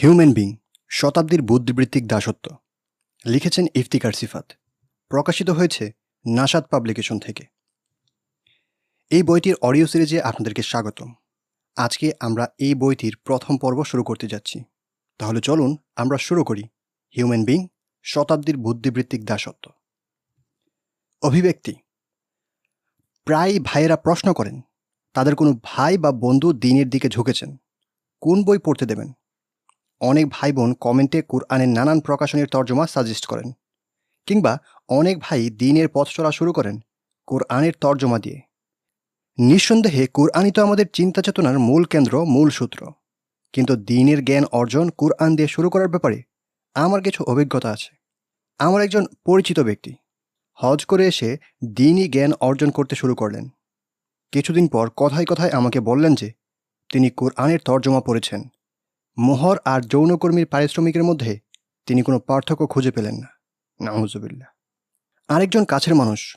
Human being শতাব্দীর বুদ্ধিবৃত্তিক দাসত্ব। লিখেছেন ইফতিকার সিফাত। প্রকাশিত হয়েছে নাসাদ পাবলিকেশন থেকে। এই বইটির অডিও সিরিজে আপনাদেরকে স্বাগতম। আজকে আমরা এই বইটির প্রথম পর্ব শুরু করতে যাচ্ছি। তাহলে চলুন আমরা শুরু করি। হিউম্যান বিং শতাব্দীর বুদ্ধিবৃত্তিক দাসত্ব। অভিব্যক্তি। প্রায় ভাইয়েরা প্রশ্ন করেন, তাদের কোনো ভাই বা বন্ধু দিনের দিকে ঝুঁকেছেন। কোন বই পড়তে দেবেন? অনেক ভাই বোন কমেন্টে কুরআনের নানান প্রকাশনীর তর্জমা সাজেস্ট করেন। কিংবা অনেক ভাই দিনের পথ চলা শুরু করেন কোরআনের তর্জমা দিয়ে। নিঃসন্দেহে কুরআনই তো আমাদের চিন্তা চেতনার মূল কেন্দ্র, মূল সূত্র। কিন্তু দিনের জ্ঞান অর্জন কুরআন দিয়ে শুরু করার ব্যাপারে আমার কিছু অভিজ্ঞতা আছে। আমার একজন পরিচিত ব্যক্তি হজ করে এসে দিনই জ্ঞান অর্জন করতে শুরু করলেন। কিছুদিন পর কথায় কথায় আমাকে বললেন যে তিনি কোরআনের তর্জমা পড়েছেন। মোহর আর যৌনকর্মীর পারিশ্রমিকের মধ্যে তিনি কোনো পার্থক্য খুঁজে পেলেন না। নাহুজুবিল্লা আরেকজন কাছের মানুষ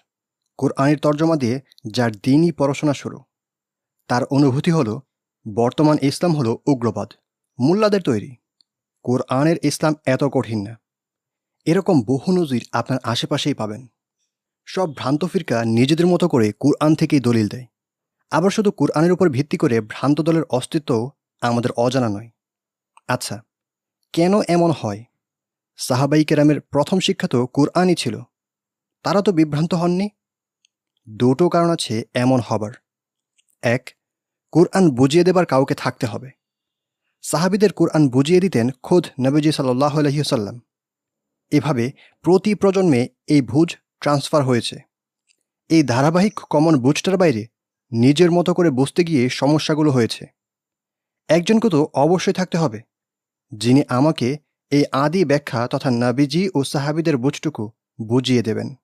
কোরআনের তর্জমা দিয়ে যার দিনই পড়াশোনা শুরু, তার অনুভূতি হলো, বর্তমান ইসলাম হলো উগ্রবাদ, মোল্লাদের তৈরি। কোরআনের ইসলাম এত কঠিন না। এরকম বহু নজির আপনার আশেপাশেই পাবেন। সব ভ্রান্ত ফিরকা নিজেদের মতো করে কোরআন থেকেই দলিল দেয়। আবার শুধু কোরআনের উপর ভিত্তি করে ভ্রান্ত দলের অস্তিত্বও আমাদের অজানা নয়। আচ্ছা কেন এমন হয়? সাহাবাই কেরামের প্রথম শিক্ষা তো কোরআনই ছিল। তারা তো বিভ্রান্ত হননি? দুটো কারণ আছে এমন হবার। এক, কোরআন বুঝিয়ে দেবার কাউকে থাকতে হবে। সাহাবিদের কোরআন বুঝিয়ে দিতেন খোদ নবীজি সাল্লাহ আলহিহসাল্লাম এভাবে প্রতি প্রজন্মে এই ভুজ ট্রান্সফার হয়েছে। এই ধারাবাহিক কমন বুঝটার বাইরে নিজের মতো করে বুঝতে গিয়ে সমস্যাগুলো হয়েছে। একজনকে তো অবশ্যই থাকতে হবে। যিনি আমাকে এই আদি ব্যাখ্যা তথা নাবিজি ও সাহাবিদের বুঝটুকু বুঝিয়ে দেবেন।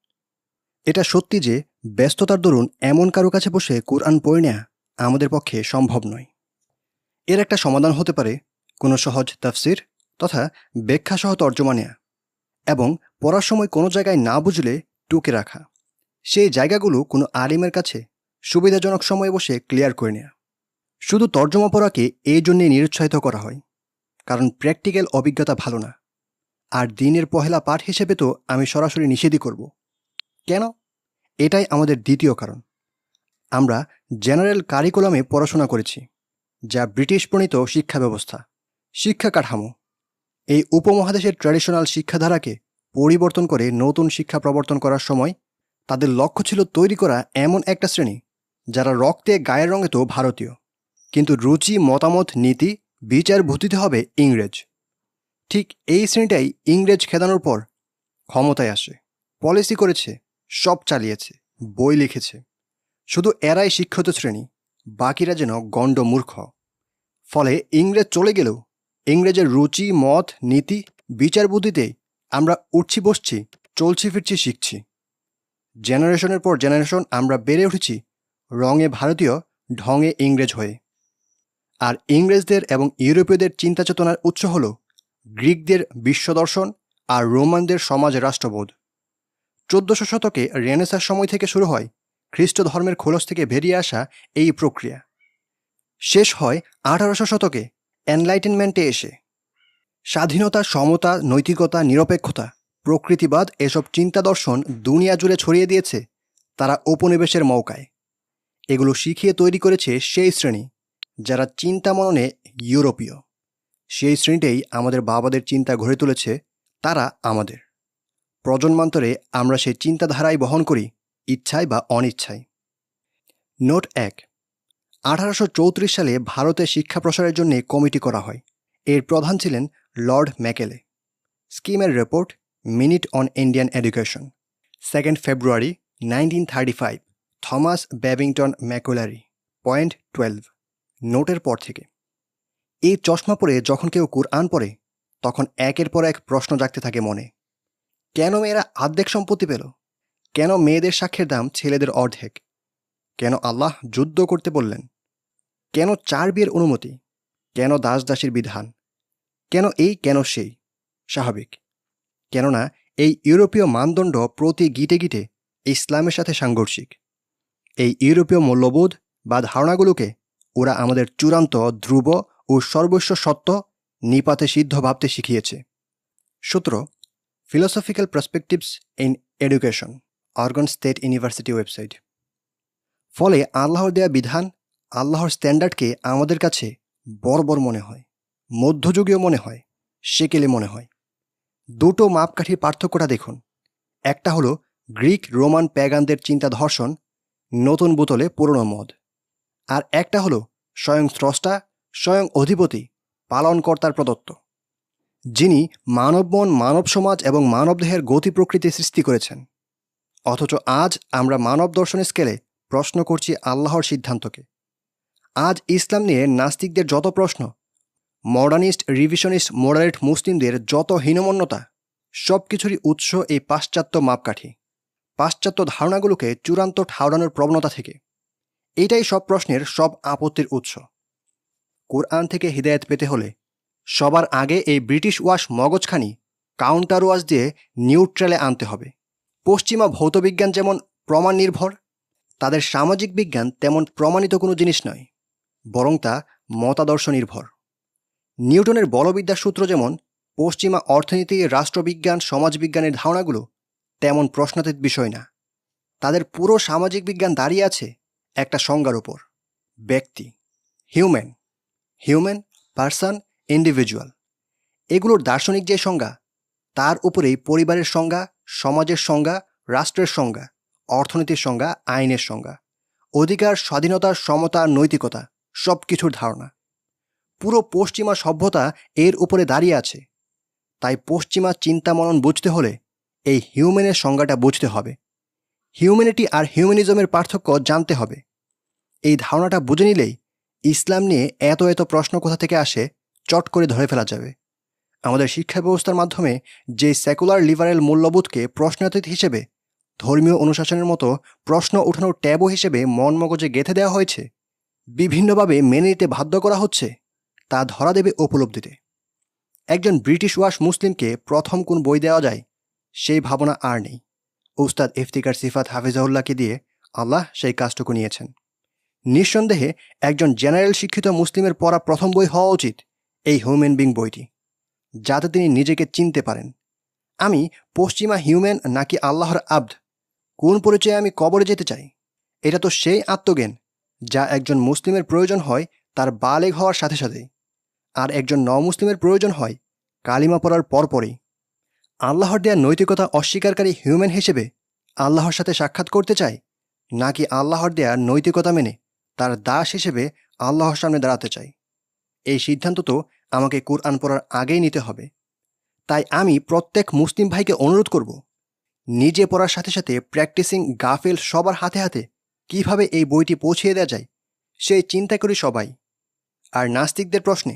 এটা সত্যি যে, ব্যস্ততার দরুন এমন কারও কাছে বসে কোরআন পড়ে নেয়া আমাদের পক্ষে সম্ভব নয়। এর একটা সমাধান হতে পারে কোনো সহজ তাফসির তথা ব্যাখ্যাসহ তর্জমা নেয়া এবং পড়ার সময় কোনো জায়গায় না বুঝলে টুকে রাখা। সেই জায়গাগুলো কোনো আলিমের কাছে সুবিধাজনক সময়ে বসে ক্লিয়ার করে নেয়া। শুধু তর্জমা পড়াকে এই জন্যে নিরুৎসাহিত করা হয়। কারণ প্র্যাকটিক্যাল অভিজ্ঞতা ভালো না। আর দিনের পহেলা পাঠ হিসেবে তো আমি সরাসরি নিষেধই করব। কেন? এটাই আমাদের দ্বিতীয় কারণ। আমরা জেনারেল কারিকুলামে পড়াশোনা করেছি, যা ব্রিটিশ প্রণীত শিক্ষা ব্যবস্থা, শিক্ষা কাঠামো। এই উপমহাদেশের ট্র্যাডিশনাল শিক্ষাধারাকে পরিবর্তন করে নতুন শিক্ষা প্রবর্তন করার সময় তাদের লক্ষ্য ছিল তৈরি করা এমন একটা শ্রেণি, যারা রক্তে, গায়ের রঙে তো ভারতীয়। কিন্তু রুচি, মতামত, নীতি বিচার ভূতিতে হবে ইংরেজ। ঠিক এই শ্রেণীটাই ইংরেজ খেদানোর পর ক্ষমতায় আসে। পলিসি করেছে, সব চালিয়েছে, বই লিখেছে। শুধু এরাই শিক্ষিত শ্রেণি, বাকিরা যেন গণ্ড মূর্খ। ফলে ইংরেজ চলে গেলেও ইংরেজের রুচি, মত, নীতি বিচার বুদ্ধিতে আমরা উঠছি বসছি, চলছি ফিরছি, শিখছি। জেনারেশনের পর জেনারেশন আমরা বেড়ে উঠেছি রঙে ভারতীয়, ঢঙে ইংরেজ হয়ে। আর ইংরেজদের এবং ইউরোপীয়দের চিন্তা চেতনার উৎস হল গ্রিকদের বিশ্বদর্শন আর রোমানদের সমাজ রাষ্ট্রবোধ। চোদ্দশো শতকে রেনেসার সময় থেকে শুরু হয় খ্রিস্ট ধর্মের খোলস থেকে বেরিয়ে আসা এই প্রক্রিয়া। শেষ হয় আঠারোশো শতকে এনলাইটেনমেন্টে এসে। স্বাধীনতা, সমতা, নৈতিকতা, নিরপেক্ষতা, প্রকৃতিবাদ এসব চিন্তা দর্শন দুনিয়া জুড়ে ছড়িয়ে দিয়েছে তারা উপনিবেশের মৌকায়। এগুলো শিখিয়ে তৈরি করেছে সেই শ্রেণি। যারা চিন্তা মননে ইউরোপীয়, সেই শ্রেণীটাই আমাদের বাবাদের চিন্তা গড়ে তুলেছে তারা আমাদের। প্রজন্মান্তরে আমরা সেই চিন্তাধারাই বহন করি ইচ্ছায় বা অনিচ্ছায়। নোট এক, আঠারোশো সালে ভারতে শিক্ষা প্রসারের জন্য কমিটি করা হয়। এর প্রধান ছিলেন লর্ড ম্যাকেলে। স্কিমের report, minute on Indian education, second February nineteen thirty five, Thomas Babington Macaulay, point twelve. নোটের পর থেকে। এই চশমা পরে যখন কেউ কুরআন পড়ে, তখন একের পর এক প্রশ্ন জাগতে থাকে মনে। কেন মেয়েরা আর্ধেক সম্পত্তি পেল? কেন মেয়েদের সাক্ষ্যের দাম ছেলেদের অর্ধেক? কেন আল্লাহ যুদ্ধ করতে বললেন? কেন চার বিয়ের অনুমতি? কেন দাস দাসীর বিধান? কেন এই, কেন সেই? স্বাভাবিক। কেননা এই ইউরোপীয় মানদণ্ড প্রতি গিটে গিটে ইসলামের সাথে সাংঘর্ষিক। এই ইউরোপীয় মূল্যবোধ বা ধারণাগুলোকে ওরা আমাদের চূড়ান্ত, ধ্রুব ও সর্বস্ব সত্য নিপাতে সিদ্ধ ভাবতে শিখিয়েছে। সূত্র philosophical perspectives in education Oregon State University website ফলে আল্লাহর দেয়া বিধান, আল্লাহর স্ট্যান্ডার্ডকে আমাদের কাছে বর্বর মনে হয়, মধ্যযুগীয় মনে হয়, সেকেলে মনে হয়। দুটো মাপকাঠির পার্থক্যটা দেখুন। একটা হলো গ্রিক রোমান প্যাগানদের চিন্তা ধর্ষণ নতুন বোতলে পুরনো মদ। আর একটা হলো স্বয়ং স্রষ্টা, স্বয়ং অধিপতি, পালনকর্তার প্রদত্ত, যিনি মানব মন মানব সমাজ এবং মানবদেহের গতি প্রকৃতি সৃষ্টি করেছেন। অথচ আজ আমরা মানব দর্শনের স্কেলে প্রশ্ন করছি আল্লাহর সিদ্ধান্তকে। আজ ইসলাম নিয়ে নাস্তিকদের যত প্রশ্ন, মডার্নিস্ট, রিভিশনিস্ট, মোডারেট মুসলিমদের যত হীনমন্যতা সব কিছুরই উৎস এই পাশ্চাত্য মাপকাঠি, পাশ্চাত্য ধারণাগুলোকে চূড়ান্ত ঠাউরানোর প্রবণতা থেকে। এটাই সব প্রশ্নের সব আপত্তির উৎস। কোরআন থেকে হৃদায়ত পেতে হলে সবার আগে এই ব্রিটিশ ওয়াশ মগজখানি কাউন্টার ওয়াশ দিয়ে নিউট্রালে আনতে হবে। পশ্চিমা ভৌতবিজ্ঞান যেমন প্রমাণ নির্ভর, তাদের সামাজিক বিজ্ঞান তেমন প্রমাণিত কোনো জিনিস নয়, বরং তা মতাদর্শ নির্ভর। নিউটনের বলবিদ্যার সূত্র যেমন পশ্চিমা অর্থনীতি, রাষ্ট্রবিজ্ঞান, সমাজবিজ্ঞানের ধারণাগুলো তেমন প্রশ্নাতীত বিষয় না। তাদের পুরো সামাজিক বিজ্ঞান দাঁড়িয়ে আছে একটা সংজ্ঞার উপর। ব্যক্তি হিউম্যান হিউম্যান পার্সন ইন্ডিভিজুয়াল এগুলোর দার্শনিক যে সংজ্ঞা, তার উপরেই পরিবারের সংজ্ঞা, সমাজের সংজ্ঞা, রাষ্ট্রের সংজ্ঞা, অর্থনীতির সংজ্ঞা, আইনের সংজ্ঞা। অধিকার, স্বাধীনতা, সমতা, নৈতিকতা সব কিছুর ধারণা। পুরো পশ্চিমা সভ্যতা এর উপরে দাঁড়িয়ে আছে। তাই পশ্চিমা চিন্তা মনন বুঝতে হলে এই হিউম্যানের সংজ্ঞাটা বুঝতে হবে। হিউম্যানিটি আর হিউম্যানিজমের পার্থক্য জানতে হবে। এই ধারণাটা বুঝে নিলেই ইসলাম নিয়ে এত এত প্রশ্ন কোথা থেকে আসে চট করে ধরে ফেলা যাবে। আমাদের শিক্ষা ব্যবস্থার মাধ্যমে যে সেকুলার লিবারেল মূল্যবোধকে প্রশ্নাতীত হিসেবে ধর্মীয় অনুশাসনের মতো প্রশ্ন ওঠানোর ট্যাবও হিসেবে মন মগজে গেঁথে দেওয়া হয়েছে, বিভিন্নভাবে মেনে নিতে বাধ্য করা হচ্ছে, তা ধরা দেবে উপলব্ধিতে। একজন ব্রিটিশ ওয়াশ মুসলিমকে প্রথম কোন বই দেওয়া যায় সেই ভাবনা আর নেই। উস্তাদ ইফতিকার সিফাত হাফিজাউল্লাহকে দিয়ে আল্লাহ সেই কাজটুকু নিয়েছেন। নিঃসন্দেহে একজন জেনারেল শিক্ষিত মুসলিমের পড়া প্রথম বই হওয়া উচিত এই হিউম্যান বিং বইটি, যাতে তিনি নিজেকে চিনতে পারেন। আমি পশ্চিমা হিউম্যান নাকি আল্লাহর আব্দ? কোন পরিচয়ে আমি কবরে যেতে চাই? এটা তো সেই আত্মজ্ঞান যা একজন মুসলিমের প্রয়োজন হয় তার বালেগ হওয়ার সাথে সাথে। আর একজন ন মুসলিমের প্রয়োজন হয় কালিমা পড়ার পরপরই। আল্লাহর দেয়া নৈতিকতা অস্বীকারী হিউম্যান হিসেবে আল্লাহর সাথে সাক্ষাৎ করতে চাই নাকি আল্লাহর দেয়া নৈতিকতা মেনে তার দাস হিসেবে আল্লাহর সামনে দাঁড়াতে চাই এই সিদ্ধান্ত তো আমাকে কোরআন পড়ার আগেই নিতে হবে। তাই আমি প্রত্যেক মুসলিম ভাইকে অনুরোধ করব, নিজে পড়ার সাথে সাথে প্র্যাকটিসিং গাফেল সবার হাতে হাতে কীভাবে এই বইটি পৌঁছিয়ে দেওয়া যায়, সেই চিন্তা করি সবাই। আর নাস্তিকদের প্রশ্নে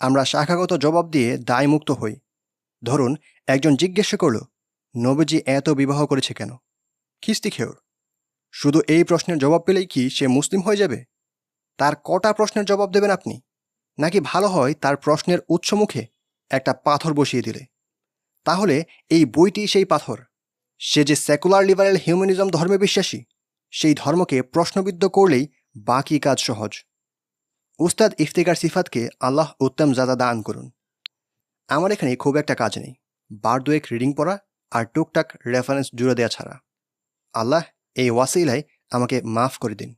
আমরা শাখাগত জবাব দিয়ে দায়মুক্ত হই। ধরুন, একজন জিজ্ঞাসা করল, নবীজি এত বিবাহ করেছে কেন? খিস্তি খেয়র শুধু এই প্রশ্নের জবাব পেলেই কি সে মুসলিম হয়ে যাবে? তার কটা প্রশ্নের জবাব দেবেন আপনি? নাকি ভালো হয় তার প্রশ্নের উৎসমুখে একটা পাথর বসিয়ে দিলে? তাহলে এই বইটি সেই পাথর। সে যে সেকুলার লিবারেল হিউম্যানিজম ধর্মে বিশ্বাসী, সেই ধর্মকে প্রশ্নবিদ্ধ করলেই বাকি কাজ সহজ। উস্তাদ ইফতেকার সিফাতকে আল্লাহ উত্তম জাদা দান করুন। আমার এখানে খুব একটা কাজ নেই। বার দুয়েক রিডিং পড়া আর টুকটাক রেফারেন্স জুড়ে দেওয়া ছাড়া। আল্লাহ এই ওয়াসিলায় আমাকে মাফ করে দিন।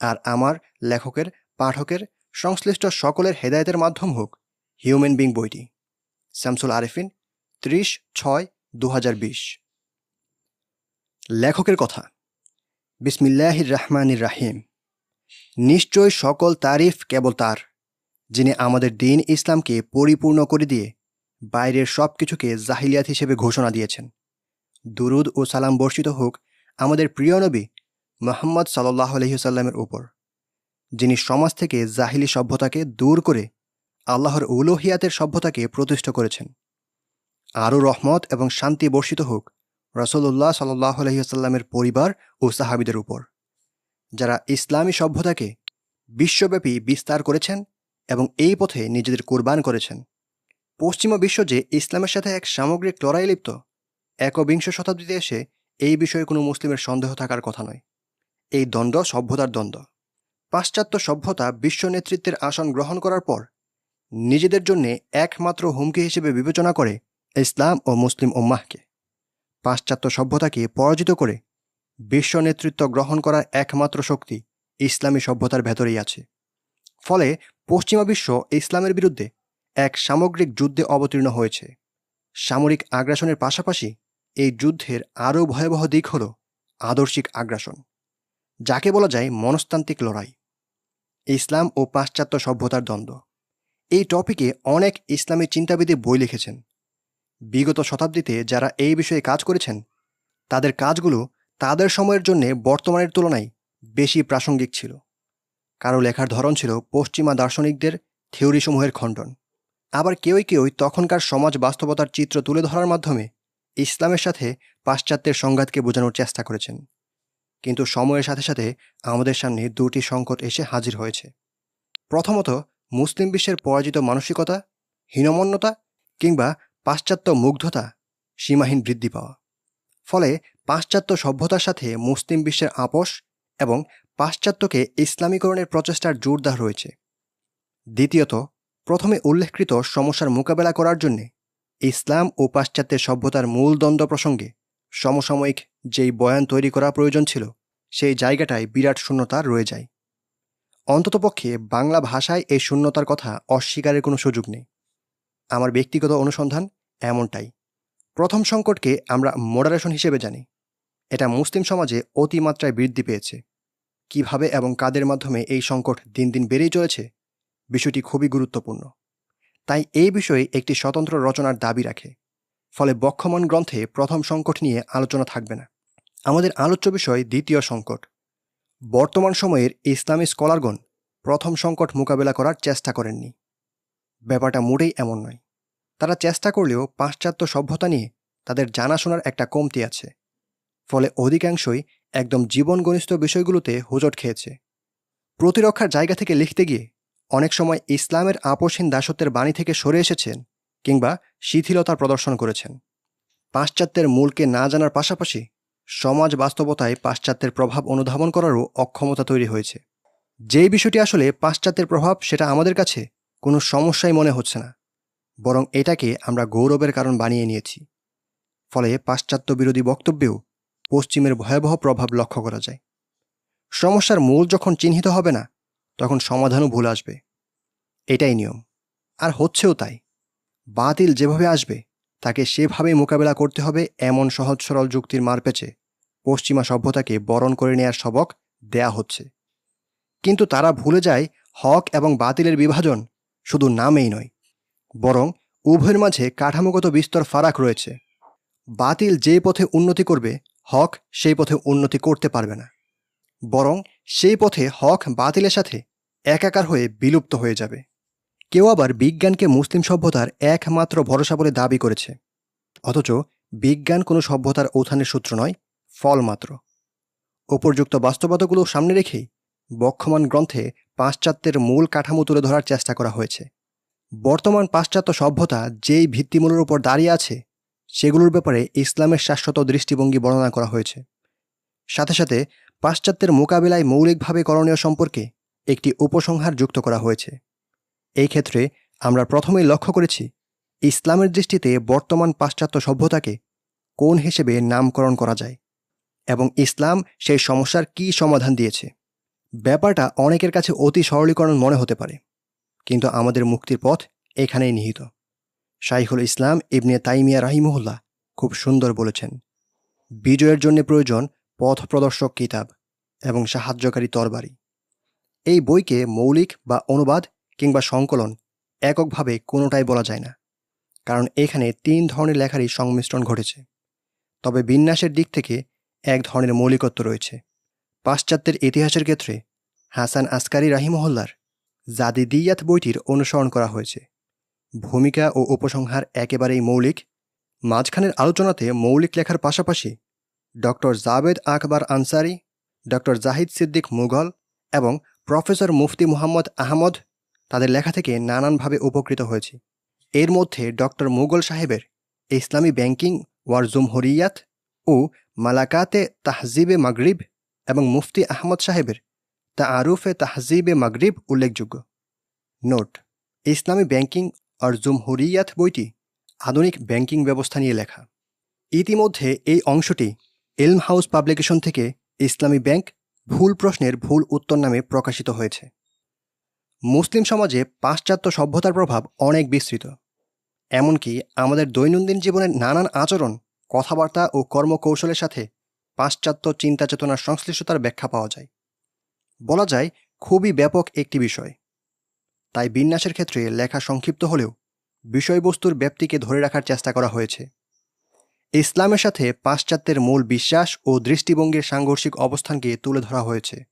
আর আমার লেখকের, পাঠকের, সংশ্লিষ্ট সকলের হেদায়তের মাধ্যম হোক হিউম্যান বিং বইটি। শামসুল আরেফিন, ত্রিশ ছয় দু লেখকের কথা। বিসমিল্লাহির রহমানির রাহিম। নিশ্চয় সকল তারিফ কেবল তার। যিনি আমাদের দিন ইসলামকে পরিপূর্ণ করে দিয়ে বাইরের সব কিছুকে জাহিলিয়াত হিসেবে ঘোষণা দিয়েছেন। দুরুদ ও সালাম বর্ষিত হোক আমাদের প্রিয় নবী মোহাম্মদ সাল্লাহ আলহিসাল্লামের উপর, যিনি সমাজ থেকে জাহিলি সভ্যতাকে দূর করে আল্লাহর উলোহিয়াতের সভ্যতাকে প্রতিষ্ঠা করেছেন। আরও রহমত এবং শান্তি বর্ষিত হোক রসল্লাহ সাল্লাহ আলহিহাস্লামের পরিবার ও সাহাবিদের উপর, যারা ইসলামী সভ্যতাকে বিশ্বব্যাপী বিস্তার করেছেন এবং এই পথে নিজেদের কোরবান করেছেন। পশ্চিমা বিশ্ব যে ইসলামের সাথে এক সামগ্রিক লড়াই লিপ্ত, একবিংশ শতাব্দীতে এসে এই বিষয়ে কোনো মুসলিমের সন্দেহ থাকার কথা নয়। এই দ্বন্দ্ব সভ্যতার দ্বন্দ্ব। পাশ্চাত্য সভ্যতা বিশ্ব নেতৃত্বের আসন গ্রহণ করার পর নিজেদের জন্যে একমাত্র হুমকি হিসেবে বিবেচনা করে ইসলাম ও মুসলিম উম্মাহকে। পাশ্চাত্য সভ্যতাকে পরাজিত করে বিশ্ব নেতৃত্ব গ্রহণ করার একমাত্র শক্তি ইসলামী সভ্যতার ভেতরেই আছে। ফলে পশ্চিমা বিশ্ব ইসলামের বিরুদ্ধে এক সামগ্রিক যুদ্ধে অবতীর্ণ হয়েছে। সামরিক আগ্রাসনের পাশাপাশি এই যুদ্ধের আরও ভয়াবহ দিক হল আদর্শিক আগ্রাসন, যাকে বলা যায় মনস্তান্ত্রিক লড়াই। ইসলাম ও পাশ্চাত্য সভ্যতার দ্বন্দ্ব। এই টপিকে অনেক ইসলামী চিন্তাবিদে বই লিখেছেন। বিগত শতাব্দীতে যারা এই বিষয়ে কাজ করেছেন, তাদের কাজগুলো তাদের সময়ের জন্য বর্তমানের তুলনায় বেশি প্রাসঙ্গিক ছিল। কারও লেখার ধরন ছিল পশ্চিমা দার্শনিকদের থিওরিসমূহের খণ্ডন। আবার কেউই কেউই তখনকার সমাজ বাস্তবতার চিত্র তুলে ধরার মাধ্যমে ইসলামের সাথে পাশ্চাত্যের সংঘাতকে বোঝানোর চেষ্টা করেছেন। কিন্তু সময়ের সাথে সাথে আমাদের সামনে দুটি সংকট এসে হাজির হয়েছে। প্রথমত, মুসলিম বিশ্বের পরাজিত মানসিকতা, হীনমন্যতা কিংবা পাশ্চাত্য মুগ্ধতা, সীমাহীন বৃদ্ধি পাওয়া। ফলে পাশ্চাত্য সভ্যতার সাথে মুসলিম বিশ্বের আপোষ এবং পাশ্চাত্যকে ইসলামীকরণের প্রচেষ্টার জোরদার রয়েছে। দ্বিতীয়ত, প্রথমে উল্লেখকৃত সমস্যার মোকাবেলা করার জন্যে ইসলাম ও পাশ্চাত্যের সভ্যতার মূল দ্বন্দ্ব প্রসঙ্গে সমসাময়িক যেই বয়ান তৈরি করা প্রয়োজন ছিল, সেই জায়গাটায় বিরাট শূন্যতা রয়ে যায়। অন্ততপক্ষে বাংলা ভাষায় এই শূন্যতার কথা অস্বীকারের কোনো সুযোগ নেই। আমার ব্যক্তিগত অনুসন্ধান এমনটাই। প্রথম সংকটকে আমরা মডারেশন হিসেবে জানি। এটা মুসলিম সমাজে অতিমাত্রায় বৃদ্ধি পেয়েছে। কীভাবে এবং কাদের মাধ্যমে এই সংকট দিন দিন বেড়েই চলেছে, বিষয়টি খুবই গুরুত্বপূর্ণ। তাই এই বিষয়ে একটি স্বতন্ত্র রচনার দাবি রাখে। ফলে বক্ষমন গ্রন্থে প্রথম সংকট নিয়ে আলোচনা থাকবে না। আমাদের আলোচ্য বিষয় দ্বিতীয় সংকট। বর্তমান সময়ের ইসলামী স্কলারগণ প্রথম সংকট মোকাবেলা করার চেষ্টা করেননি। ব্যাপারটা মোটেই এমন নয়। তারা চেষ্টা করলেও পাশ্চাত্য সভ্যতা নিয়ে তাদের জানাশোনার একটা কমতি আছে। ফলে অধিকাংশই একদম জীবন ঘনিষ্ঠ বিষয়গুলোতে হোজট খেয়েছে। প্রতিরক্ষার জায়গা থেকে লিখতে গিয়ে অনেক সময় ইসলামের আপোষহীন দাসত্বের বাণী থেকে সরে এসেছেন কিংবা শিথিলতার প্রদর্শন করেছেন। পাশ্চাত্যের মূলকে না জানার পাশাপাশি সমাজ বাস্তবতায় পাশ্চাত্যের প্রভাব অনুধাবন করারও অক্ষমতা তৈরি হয়েছে। যেই বিষয়টি আসলে পাশ্চাত্যের প্রভাব সেটা আমাদের কাছে কোনো সমস্যাই মনে হচ্ছে না, বরং এটাকে আমরা গৌরবের কারণ বানিয়ে নিয়েছি। ফলে পাশ্চাত্য বিরোধী বক্তব্যেও পশ্চিমের ভয়াবহ প্রভাব লক্ষ্য করা যায়। সমস্যার মূল যখন চিহ্নিত হবে না, তখন সমাধানও ভুল আসবে। এটাই নিয়ম। আর হচ্ছেও তাই। বাতিল যেভাবে আসবে, তাকে সেভাবেই মোকাবেলা করতে হবে এমন সহজ সরল যুক্তির মারপেচে পশ্চিমা সভ্যতাকে বরণ করে নেয়ার সবক দেয়া হচ্ছে। কিন্তু তারা ভুলে যায় হক এবং বাতিলের বিভাজন শুধু নামেই নয়, বরং উভয়ের মাঝে কাঠামোগত বিস্তর ফারাক রয়েছে। বাতিল যে পথে উন্নতি করবে হক সেই পথে উন্নতি করতে পারবে না। বরং সেই পথে হক বাতিলের সাথে একাকার হয়ে বিলুপ্ত হয়ে যাবে। কেউ আবার বিজ্ঞানকে মুসলিম সভ্যতার একমাত্র ভরসা বলে দাবি করেছে। অথচ বিজ্ঞান কোনো সভ্যতার ঔথানের সূত্র নয় ফল মাত্র উপর্যুক্ত বাস্তবতাগুলো সামনে রেখেই বক্ষমান গ্রন্থে পাশ্চাত্যের মূল কাঠামো তুলে ধরার চেষ্টা করা হয়েছে। বর্তমান পাশ্চাত্য সভ্যতা যেই ভিত্তিমূলের উপর দাঁড়িয়ে আছে সেগুলোর ব্যাপারে ইসলামের শাশ্বত দৃষ্টিভঙ্গি বর্ণনা করা হয়েছে। সাথে সাথে পাশ্চাত্যের মোকাবিলায় মৌলিকভাবে করণীয় সম্পর্কে একটি উপসংহার যুক্ত করা হয়েছে। এই ক্ষেত্রে আমরা প্রথমেই লক্ষ্য করেছি, ইসলামের দৃষ্টিতে বর্তমান পাশ্চাত্য সভ্যতাকে কোন হিসেবে নামকরণ করা যায় এবং ইসলাম সেই সমস্যার কী সমাধান দিয়েছে। ব্যাপারটা অনেকের কাছে অতি সরলীকরণ মনে হতে পারে, কিন্তু আমাদের মুক্তির পথ এখানেই নিহিত। শাইখুল ইসলাম ইবনে তাইমিয়া রাহিমুল্লাহ খুব সুন্দর বলেছেন। বিজয়ের জন্য প্রয়োজন পথ প্রদর্শক কিতাব এবং সাহায্যকারী তরবারি। এই বইকে মৌলিক বা অনুবাদ কিংবা সংকলন এককভাবে কোনোটাই বলা যায় না, কারণ এখানে তিন ধরনের লেখারই সংমিশ্রণ ঘটেছে। তবে বিন্যাসের দিক থেকে এক ধরনের মৌলিকত্ব রয়েছে। পাশ্চাত্যের ইতিহাসের ক্ষেত্রে হাসান আসকারি রাহিমহল্লার জাদিদিয়াত বইটির অনুসরণ করা হয়েছে। ভূমিকা ও উপসংহার একেবারেই মৌলিক। মাঝখানের আলোচনাতে মৌলিক লেখার পাশাপাশি ডক্টর জাবেদ আকবর আনসারি ডক্টর জাহিদ সিদ্দিক মুঘল এবং প্রফেসর মুফতি মুহাম্মদ আহমদ তাদের লেখা থেকে নানানভাবে উপকৃত হয়েছি। এর মধ্যে ডক্টর মুঘল সাহেবের ইসলামী ব্যাংকিং ওয়ার জুমহরিয়াত ও মালাকাতে তাহজিবে মাগরিব এবং মুফতি আহমদ সাহেবের তা আরুফে তাহজিবে মাগরিব উল্লেখযোগ্য। নোট ইসলামী ব্যাংকিং আর জুমহুরিয়াত বইটি আধুনিক ব্যাংকিং ব্যবস্থা নিয়ে লেখা। ইতিমধ্যে এই অংশটি এলম হাউস পাবলিকেশন থেকে ইসলামী ব্যাংক ভুল প্রশ্নের ভুল উত্তর নামে প্রকাশিত হয়েছে। মুসলিম সমাজে পাশ্চাত্য সভ্যতার প্রভাব অনেক বিস্তৃত। এমনকি আমাদের দৈনন্দিন জীবনের নানান আচরণ, কথাবার্তা ও কর্মকৌশলের সাথে পাশ্চাত্য চিন্তা চেতনার সংশ্লিষ্টতার ব্যাখ্যা পাওয়া যায়। বলা যায়, খুবই ব্যাপক একটি বিষয়। তাই বিন্যাসের ক্ষেত্রে লেখা সংক্ষিপ্ত হলেও বিষয়বস্তুর ব্যাপ্তিকে ধরে রাখার চেষ্টা করা হয়েছে। ইসলামের সাথে পাশ্চাত্যের মূল বিশ্বাস ও দৃষ্টিভঙ্গির সাংঘর্ষিক অবস্থানকে তুলে ধরা হয়েছে।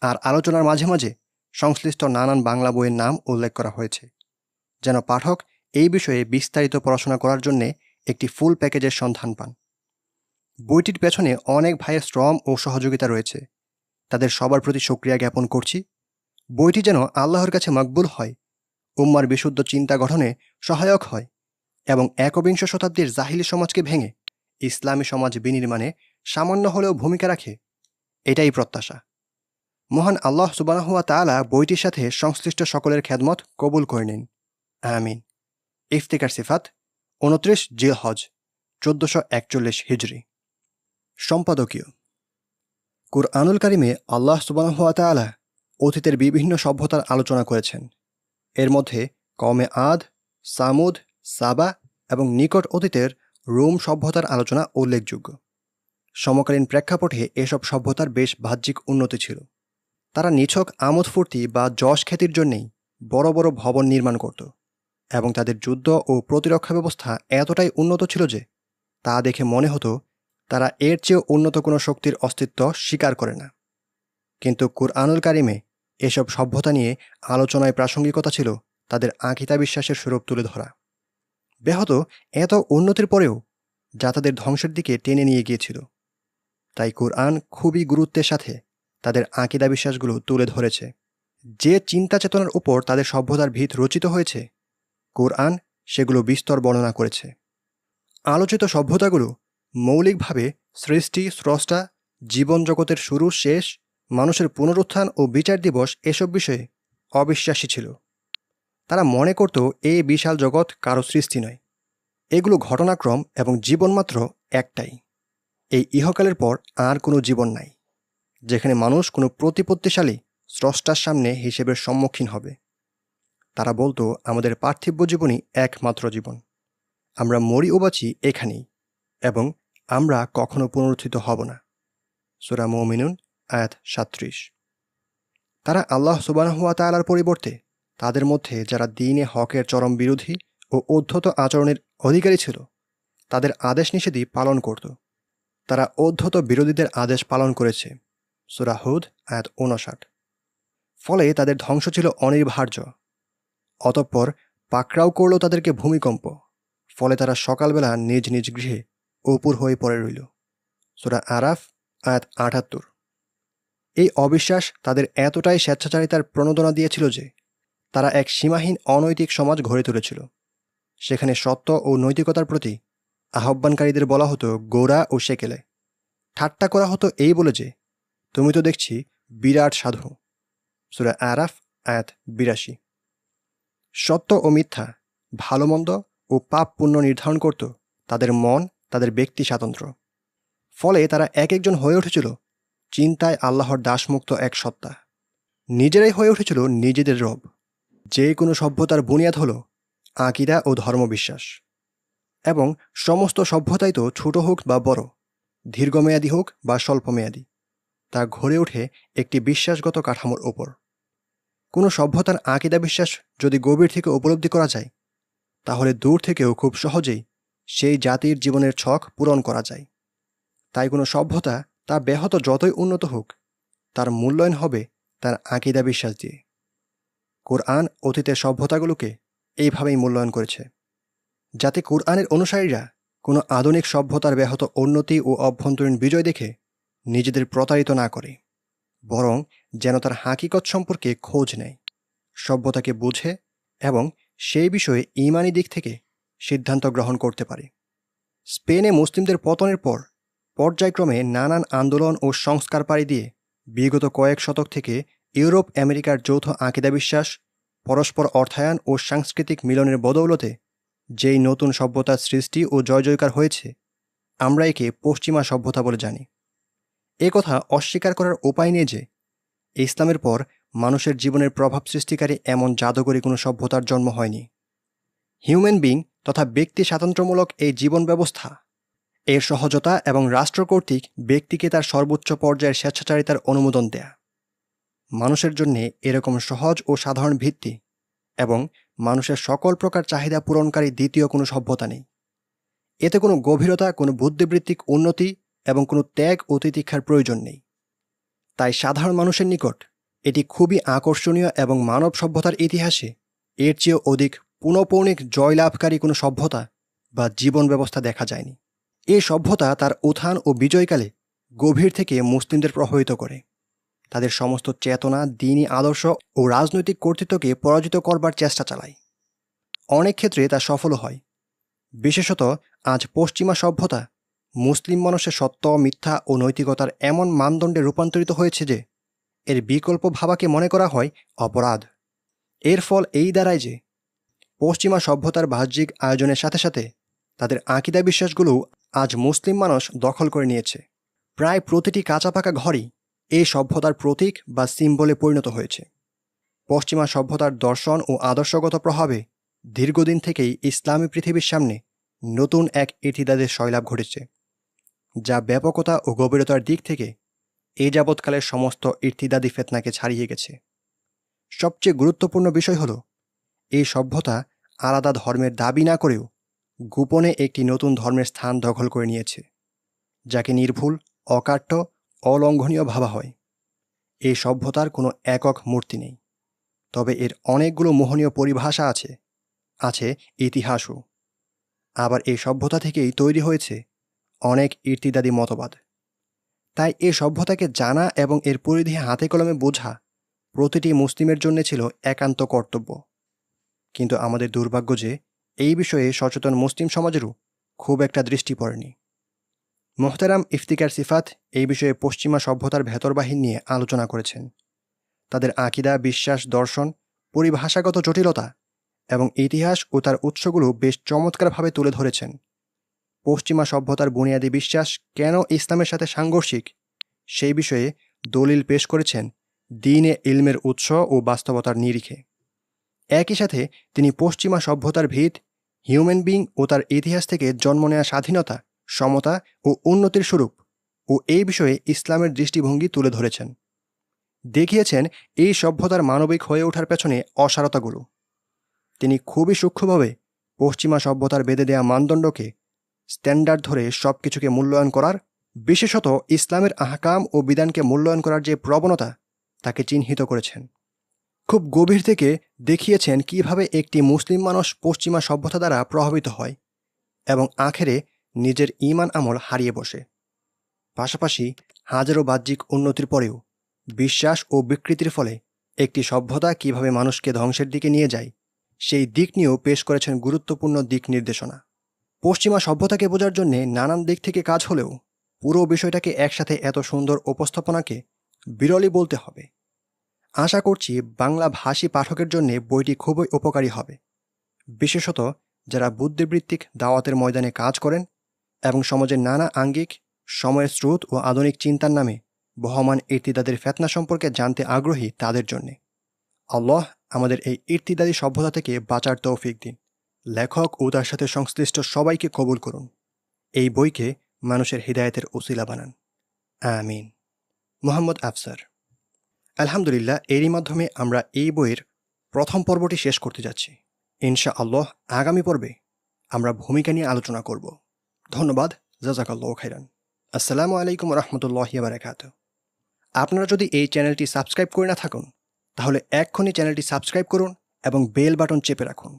আর আলোচনার মাঝে মাঝে সংশ্লিষ্ট নানান বাংলা বইয়ের নাম উল্লেখ করা হয়েছে। যেন পাঠক এই বিষয়ে বিস্তারিত পড়াশোনা করার জন্যে একটি ফুল প্যাকেজের সন্ধান পান। বইটির পেছনে অনেক ভাইয়ের শ্রম ও সহযোগিতা রয়েছে। তাদের সবার প্রতি সক্রিয়া জ্ঞাপন করছি। বইটি যেন আল্লাহর কাছে মকবুল হয়, উম্মার বিশুদ্ধ চিন্তা গঠনে সহায়ক হয় এবং একবিংশ শতাব্দীর জাহিলি সমাজকে ভেঙে ইসলামী সমাজ বিনির্মাণে সামান্য হলেও ভূমিকা রাখে, এটাই প্রত্যাশা। মহান আল্লাহ সুবানাহুয়া তালা বইটির সাথে সংশ্লিষ্ট সকলের খেদমত কবুল করে নিন। আমিন। ইফতিকার সিফাত, উনত্রিশ জিল হজ চোদ্দশো একচল্লিশ হিজড়ি সম্পাদকীয়। কুরআনুল কারিমে আল্লাহ সুবানাহুয়া তালা অতীতের বিভিন্ন সভ্যতার আলোচনা করেছেন। এর মধ্যে কমে আদ, সামুদ, সাবা এবং নিকট অতীতের রোম সভ্যতার আলোচনা উল্লেখযোগ্য। সমকালীন প্রেক্ষাপটে এসব সভ্যতার বেশ বাহ্যিক উন্নতি ছিল। তারা নিছক আমোদ ফুর্তি বা যশ খ্যাতির জন্যেই বড় বড় ভবন নির্মাণ করত এবং তাদের যুদ্ধ ও প্রতিরক্ষা ব্যবস্থা এতটাই উন্নত ছিল যে তা দেখে মনে হতো তারা এর চেয়েও উন্নত কোনো শক্তির অস্তিত্ব স্বীকার করে না। কিন্তু কুরআনুল কারিমে এসব সভ্যতা নিয়ে আলোচনায় প্রাসঙ্গিকতা ছিল তাদের আঁকিতা বিশ্বাসের স্বরূপ তুলে ধরা। ব্যাহত এত উন্নতির পরেও যা তাদের ধ্বংসের দিকে টেনে নিয়ে গিয়েছিল। তাই কোরআন খুবই গুরুত্বের সাথে তাদের আঁকিদা বিশ্বাসগুলো তুলে ধরেছে। যে চিন্তা চেতনার উপর তাদের সভ্যতার ভিত রচিত হয়েছে, কোরআন সেগুলো বিস্তর বর্ণনা করেছে। আলোচিত সভ্যতাগুলো মৌলিকভাবে সৃষ্টি, স্রষ্টা, জীবন জগতের শুরু, শেষ মানুষের পুনরুত্থান ও বিচার দিবস এসব বিষয়ে অবিশ্বাসী ছিল। তারা মনে করত এই বিশাল জগৎ কারও সৃষ্টি নয়। এগুলো ঘটনাক্রম এবং জীবন মাত্র একটাই। এই ইহকালের পর আর কোনো জীবন নাই, যেখানে মানুষ কোনো প্রতিপত্তিশালী স্রষ্টার সামনে হিসেবের সম্মুখীন হবে। তারা বলতো, আমাদের পার্থিব জীবনই একমাত্র জীবন। আমরা মরি ও বাঁচি এখানেই এবং আমরা কখনো পুনরুত্থিত হব না। সুরা মৌমিনুন আয়াত সাত্রিশ তারা আল্লাহ সুবানহুয়া তালার পরিবর্তে তাদের মধ্যে যারা দিনে হকের চরম বিরোধী ও অধ্যত আচরণের অধিকারী ছিল, তাদের আদেশ নিষেধই পালন করত। তারা অধ্যত বিরোধীদের আদেশ পালন করেছে সুরাহুদ আয়াত ঊনষাট। ফলে তাদের ধ্বংস ছিল অনির্বার্য অতঃপর পাকড়াও করল তাদেরকে ভূমিকম্প, ফলে তারা সকালবেলা নিজ নিজ গৃহে অপুর হয়ে পড়ে রইল। সুরা আরাফ, আয়াত আটাত্তর। এই অবিশ্বাস তাদের এতটাই স্বেচ্ছাচারিতার প্রণোদনা দিয়েছিল যে তারা এক সীমাহীন অনৈতিক সমাজ গড়ে তুলেছিল। সেখানে সত্য ও নৈতিকতার প্রতি আহ্বানকারীদের বলা হতো গোড়া ও সেকেলে। ঠাট্টা করা হতো এই বলে যে, তুমি তো দেখছি বিরাট সাধু। সুরা আরাফ, আয়াত বিরাশি। সত্য ও মিথ্যা ভালো মন্দ ও পাপ পুণ্য নির্ধারণ করত তাদের মন, তাদের ব্যক্তি স্বাতন্ত্র্য। ফলে তারা এক একজন হয়ে উঠেছিল চিন্তায় আল্লাহর দাসমুক্ত এক সত্তা। নিজেরাই হয়ে উঠেছিল নিজেদের রব। যে কোনো সভ্যতার বুনিয়াদ হল আকিদা ও ধর্মবিশ্বাস। এবং সমস্ত সভ্যতাই তো ছোট হোক বা বড়, দীর্ঘমেয়াদী হোক বা স্বল্পমেয়াদী, তা ঘরে ওঠে একটি বিশ্বাসগত কাঠামোর ওপর। কোনো সভ্যতার আকিদা বিশ্বাস যদি গভীর থেকে উপলব্ধি করা যায়, তাহলে দূর থেকেও খুব সহজেই সেই জাতির জীবনের ছক পূরণ করা যায়। তাই কোনো সভ্যতা তা ব্যাহত যতই উন্নত হোক, তার মূল্যায়ন হবে তার আকিদা বিশ্বাস দিয়ে। কোরআন অতীতের সভ্যতাগুলোকে এইভাবেই মূল্যায়ন করেছে, যাতে কোরআনের অনুসারীরা কোনো আধুনিক সভ্যতার ব্যাহত উন্নতি ও অভ্যন্তরীণ বিজয় দেখে নিজেদের প্রতারিত না করে, বরং যেন তার হাকিকত সম্পর্কে খোঁজ নেয়, সভ্যতাকে বুঝে এবং সেই বিষয়ে ইমানি দিক থেকে সিদ্ধান্ত গ্রহণ করতে পারে। স্পেনে মুসলিমদের পতনের পর পর্যায়ক্রমে নানান আন্দোলন ও সংস্কার পাড়ি দিয়ে বিগত কয়েক শতক থেকে ইউরোপ, আমেরিকার যৌথ আকিদা বিশ্বাস, পরস্পর অর্থায়ন ও সাংস্কৃতিক মিলনের বদৌলতে যেই নতুন সভ্যতার সৃষ্টি ও জয়জয়কার হয়েছে, আমরা একে পশ্চিমা সভ্যতা বলে জানি। এ কথা অস্বীকার করার উপায় নেই যে, ইসলামের পর মানুষের জীবনের প্রভাব সৃষ্টিকারী এমন জাদুকরী কোনো সভ্যতার জন্ম হয়নি। হিউম্যান বিং তথা ব্যক্তি স্বাতন্ত্র্যমূলক এই জীবন ব্যবস্থা এর সহজতা এবং রাষ্ট্র কর্তৃক ব্যক্তিকে তার সর্বোচ্চ পর্যায়ের স্বেচ্ছাচারিতার অনুমোদন দেয়া। মানুষের জন্য এরকম সহজ ও সাধারণ ভিত্তি এবং মানুষের সকল প্রকার চাহিদা পূরণকারী দ্বিতীয় কোনো সভ্যতা নেই। এতে কোনো গভীরতা, কোনো বুদ্ধিবৃত্তিক উন্নতি এবং কোনো ত্যাগ ও তিতিক্ষার প্রয়োজন নেই। তাই সাধারণ মানুষের নিকট এটি খুবই আকর্ষণীয় এবং মানব সভ্যতার ইতিহাসে এর চেয়েও অধিক পুনঃপৌণিক জয়লাভকারী কোনো সভ্যতা বা জীবন ব্যবস্থা দেখা যায়নি। এই সভ্যতা তার উত্থান ও বিজয়কালে গভীর থেকে মুসলিমদের প্রভাবিত করে। তাদের সমস্ত চেতনা, দিনী আদর্শ ও রাজনৈতিক কর্তৃত্বকে পরাজিত করবার চেষ্টা চালায়। অনেক ক্ষেত্রে তা সফল হয়। বিশেষত আজ পশ্চিমা সভ্যতা মুসলিম মানুষের সত্য, মিথ্যা ও নৈতিকতার এমন মানদণ্ডে রূপান্তরিত হয়েছে যে, এর বিকল্প ভাবাকে মনে করা হয় অপরাধ। এর ফল এই দাঁড়ায় যে, পশ্চিমা সভ্যতার বাহ্যিক আয়োজনের সাথে সাথে তাদের আকিদা বিশ্বাসগুলো আজ মুসলিম মানুষ দখল করে নিয়েছে। প্রায় প্রতিটি কাঁচা পাকা ঘরই এই সভ্যতার প্রতীক বা সিম্বলে পরিণত হয়েছে। পশ্চিমা সভ্যতার দর্শন ও আদর্শগত প্রভাবে দীর্ঘদিন থেকেই ইসলামী পৃথিবীর সামনে নতুন এক ইতিদাদের শৈলাভ ঘটেছে, যা ব্যাপকতা ও গভীরতার দিক থেকে এ যাবৎকালের সমস্ত ইর্তিদাদি ফেতনাকে ছাড়িয়ে গেছে। সবচেয়ে গুরুত্বপূর্ণ বিষয় হল, এই সভ্যতা আলাদা ধর্মের দাবি না করেও গোপনে একটি নতুন ধর্মের স্থান দখল করে নিয়েছে, যাকে নির্ভুল, অকাট্য, অলঙ্ঘনীয় ভাবা হয়। এই সভ্যতার কোনো একক মূর্তি নেই, তবে এর অনেকগুলো মোহনীয় পরিভাষা আছে আছে ইতিহাসও। আবার এই সভ্যতা থেকেই তৈরি হয়েছে অনেক ইর্তিদাদি মতবাদ। তাই এ সভ্যতাকে জানা এবং এর পরিধি হাতে কলমে বোঝা প্রতিটি মুসলিমের জন্য ছিল একান্ত কর্তব্য। কিন্তু আমাদের দুর্ভাগ্য যে এই বিষয়ে সচেতন মুসলিম সমাজেরও খুব একটা দৃষ্টি পড়েনি। মোহতারাম ইফতিকার সিফাত এই বিষয়ে পশ্চিমা সভ্যতার ভেতরবাহিন নিয়ে আলোচনা করেছেন। তাদের আকিদা, বিশ্বাস, দর্শন, পরিভাষাগত জটিলতা এবং ইতিহাস ও তার উৎসগুলো বেশ চমৎকারভাবে তুলে ধরেছেন। পশ্চিমা সভ্যতার বুনিয়াদী বিশ্বাস কেন ইসলামের সাথে সাংঘর্ষিক? সেই বিষয়ে দলিল পেশ করেছেন দিনে ইলমের উৎস ও বাস্তবতার নিরিখে। একই সাথে তিনি পশ্চিমা সভ্যতার ভিত, হিউম্যান বিং ও তার ইতিহাস থেকে জন্ম নেওয়া স্বাধীনতা, সমতা ও উন্নতির স্বরূপ ও এই বিষয়ে ইসলামের দৃষ্টিভঙ্গি তুলে ধরেছেন। দেখিয়েছেন এই সভ্যতার মানবিক হয়ে ওঠার পেছনে অসারতাগুলো। তিনি খুবই সূক্ষ্মভাবে পশ্চিমা সভ্যতার বেঁধে দেয়া মানদণ্ডকে স্ট্যান্ডার্ড ধরে সব কিছুকে মূল্যায়ন করার, বিশেষত ইসলামের আহকাম ও বিধানকে মূল্যায়ন করার যে প্রবণতা, তাকে চিহ্নিত করেছেন। খুব গভীর থেকে দেখিয়েছেন কীভাবে একটি মুসলিম মানুষ পশ্চিমা সভ্যতা দ্বারা প্রভাবিত হয় এবং আখেরে নিজের ইমান আমল হারিয়ে বসে। পাশাপাশি হাজারো বাহ্যিক উন্নতির পরেও বিশ্বাস ও বিকৃতির ফলে একটি সভ্যতা কীভাবে মানুষকে ধ্বংসের দিকে নিয়ে যায়, সেই দিক নিয়েও পেশ করেছেন গুরুত্বপূর্ণ দিক নির্দেশনা। পশ্চিমা সভ্যতাকে বোঝার জন্যে নানান দিক থেকে কাজ হলেও পুরো বিষয়টাকে একসাথে এত সুন্দর উপস্থাপনাকে বিরলই বলতে হবে। আশা করছি বাংলা ভাষী পাঠকের জন্য বইটি খুবই উপকারী হবে। বিশেষত যারা বুদ্ধিবৃত্তিক দাওয়াতের ময়দানে কাজ করেন এবং সমাজের নানা আঙ্গিক, সময়ের স্রোত ও আধুনিক চিন্তার নামে বহমান ইর্তিদাদের ফেতনা সম্পর্কে জানতে আগ্রহী তাদের জন্যে। আল্লাহ আমাদের এই ইর্তিদাদি সভ্যতা থেকে বাঁচার তৌফিক দিন। লেখক ও তার সাথে সংশ্লিষ্ট সবাইকে কবুল করুন। এই বইকে মানুষের হৃদায়তের উসিলা বানান। আমিন। মোহাম্মদ আফসার। আলহামদুলিল্লাহ, এরই মাধ্যমে আমরা এই বইয়ের প্রথম পর্বটি শেষ করতে যাচ্ছি। ইনশা আল্লাহ আগামী পর্বে আমরা ভূমিকা নিয়ে আলোচনা করব। ধন্যবাদ, জাজাকাল্লাহ খাইরান। আসসালামু আলাইকুম রহমতুল্লাহি বারাকাত আপনারা যদি এই চ্যানেলটি সাবস্ক্রাইব করে না থাকুন, তাহলে এক্ষুনি চ্যানেলটি সাবস্ক্রাইব করুন এবং বেল বাটন চেপে রাখুন।